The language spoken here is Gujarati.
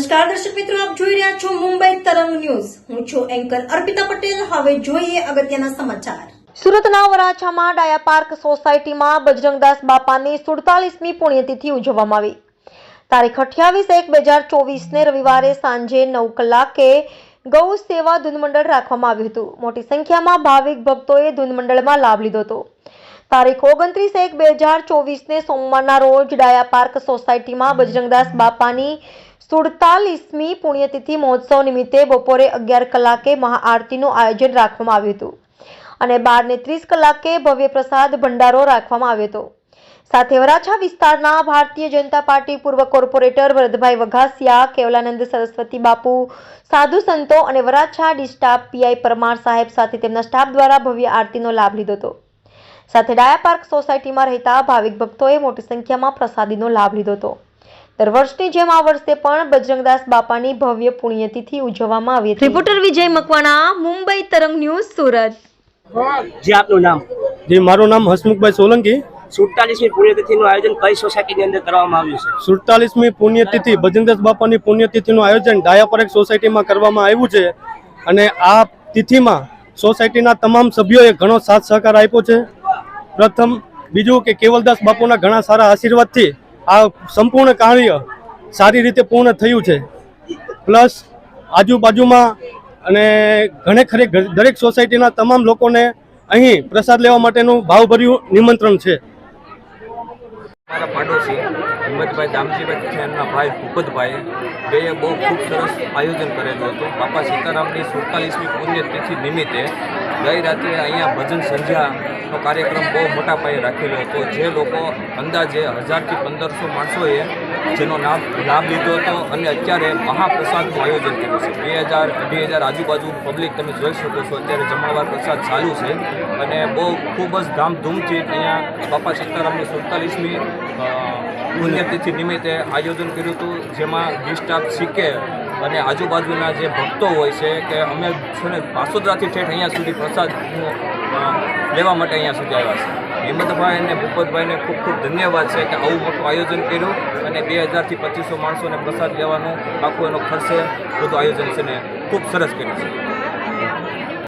નમસ્કાર, દર્શક મિત્રો, આપ જોઈ રહ્યા છો મુંબઈ તરંગ ન્યૂઝ. હું છું એન્કર અર્પિતા પટેલ. હવે જોઈએ અગત્યના સમાચાર. સુરતના વરાછામાં ડાયા પાર્ક સોસાયટીમાં બજરંગદાસ બાપાની સુડતાલીસમી પુણ્યતિથિ ઉજવવામાં આવી. તારીખ અઠ્યાવીસ એક બે હજાર ચોવીસને રવિવારે સાંજે નવ કલાકે ગૌ સેવા ધૂનમંડળ રાખવામાં આવ્યું હતું. મોટી સંખ્યામાં ભાવિક ભક્તોએ ધૂનમંડળમાં લાભ લીધો હતો. તારીખ ઓગણત્રીસ એક બે હજાર ચોવીસને સોમવારના રોજ ડાયા પાર્ક સોસાયટીમાં બજરંગદાસ બાપાની સુડતાલીસમી પુણ્યતિથિ મહોત્સવ નિમિત્તે બપોરે અગિયાર કલાકે મહાઆરતીનું આયોજન રાખવામાં આવ્યું હતું અને બાર ને ત્રીસ કલાકે ભવ્ય પ્રસાદ ભંડારો રાખવામાં આવ્યો હતો. સાથે વરાછા વિસ્તારના ભારતીય જનતા પાર્ટી પૂર્વ કોર્પોરેટર વરદભાઈ વઘાસિયા, કેવલાનંદ સરસ્વતી બાપુ, સાધુ સંતો અને વરાછા ડિસ્ટાફ પીઆઈ પરમાર સાહેબ સાથે તેમના સ્ટાફ દ્વારા ભવ્ય આરતીનો લાભ લીધો હતો. સાથે ડાયા પાર્ક સોસાયટીમાં રહેતા ભાવિક ભક્તોએ મોટી સંખ્યામાં પ્રસાદીનો લાભ લીધો હતો. દર વર્ષની જેમ આ વર્ષે પણ બજરંગદાસ બાપાની ભવ્ય પુણ્યતિથિ ઉજવવામાં આવી હતી. રિપોર્ટર વિજય મકવાણા મુંબઈ તરંગ ન્યૂઝ સુરત. જી આપનું નામ? જી મારું નામ હસમુખભાઈ સોલંકી. સુડતાલીસમી પુણ્યતિથિનું આયોજન કઈ સોસાયટીની અંદર કરવામાં આવ્યું છે? સુડતાલીસમી પુણ્યતિથિ ભજનદાસ બાપાની પુણ્યતિથિનું આયોજન ડાયાપરેક સોસાયટીમાં કરવામાં આવ્યું છે અને આ તિથિમાં સોસાયટીના તમામ સભ્યોએ ઘણો સાથ સહકાર આપ્યો છે. પ્રથમ બીજું કે કેવલદાસ બાપુના ઘણા સારા આશીર્વાદથી આ સંપૂર્ણ કાર્ય સારી રીતે પૂર્ણ થયું છે. પ્લસ આજુબાજુમાં અને ઘણે ખરે દરેક સોસાયટીના તમામ લોકોને અહીં પ્રસાદ લેવા માટેનું ભાવભર્યું નિમંત્રણ છે. મારા પાડોશી હિંમતભાઈ દામજીભાઈ એમના ભાઈ ભૂપતભાઈએ બેએ બહુ ખૂબ સરસ આયોજન કરેલું હતું. બાપા સીતારામની સુડતાલીસમી પુણ્યતિથિ નિમિત્તે ગઈ રાત્રે અહીંયા ભજન સંધ્યાનો કાર્યક્રમ બહુ મોટા પાયે રાખેલો હતો. જે લોકો અંદાજે હજારથી પંદરસો માણસોએ જેનો લાભ લાભ લીધો હતો અને અત્યારે મહાપ્રસાદનું આયોજન કર્યું છે. બે હજાર અઢી હજાર આજુબાજુ પબ્લિક તમે જોઈ શકો છો, અત્યારે જમણવાર પ્રસાદ ચાલુ છે અને બહુ ખૂબ જ ધામધૂમથી અહીંયા બાપા સીતારામની સુડતાલીસમી પુણ્યતિથિ નિમિત્તે આયોજન કર્યું હતું. જેમાં ડિસ્ટાફ શીખે અને આજુબાજુના જે ભક્તો હોય છે કે અમે છે ને પાસોદરાથી ઠેઠ અહીંયા સુધી પ્રસાદ લેવા માટે અહીંયા સુધી આવ્યા છે હિંમતભાઈ અને ભૂપતભાઈને ખૂબ ખૂબ ધન્યવાદ છે કે આવું મોટું આયોજન કર્યું અને બે હજારથી પચીસો માણસોને પ્રસાદ લેવાનું આખું એનો ખર્ચે બધું આયોજન છે ને ખૂબ સરસ કર્યું છે.